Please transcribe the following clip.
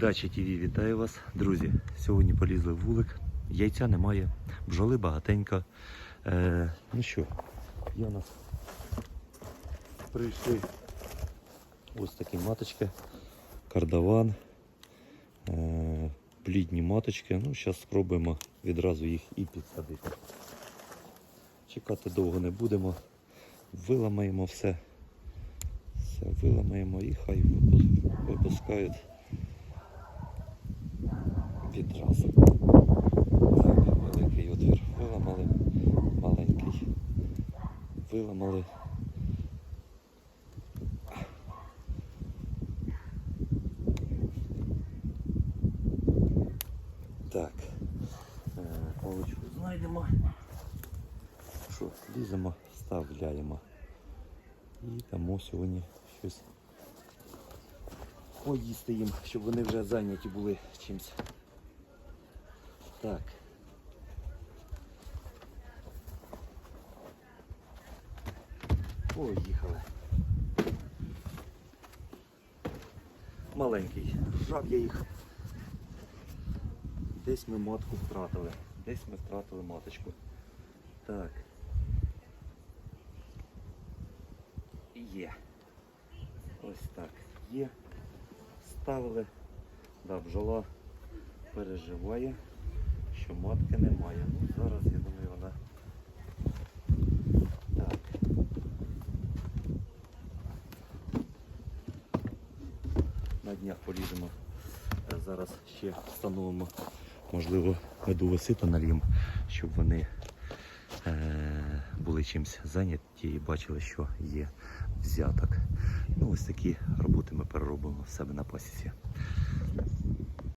Дача ТВ вітаю вас, друзі. Сьогодні полізли в вулик, яйця немає, бджоли багатенько. Е, ну що, у нас прийшли ось такі маточки, кардаван, е, плідні маточки. Ну, зараз спробуємо відразу їх і підсадити. Чекати довго не будемо. Виламаємо все. Все виламаємо і хай випускають відразу. Так, великий отвір виламали, маленький. Виламали. Так. Е, Паличку знайдемо. Що, ліземо, вставляємо. І дамо сьогодні щось поїсти їм, щоб вони вже зайняті були чимось. Так. Поїхали. Маленький. Жав я їх. Десь ми матку втратили. Десь ми втратили маточку. Так. Є. Ось так. Є. Ставили. Да, бджола переживає, що матки немає. Ну, зараз, я думаю, вона. Так. На днях поліземо. Е, Зараз ще встановимо, можливо, медове сито налім, щоб вони е, були чимось зайняті і бачили, що є взяток. Ну, ось такі роботи ми переробимо в себе на пасіці.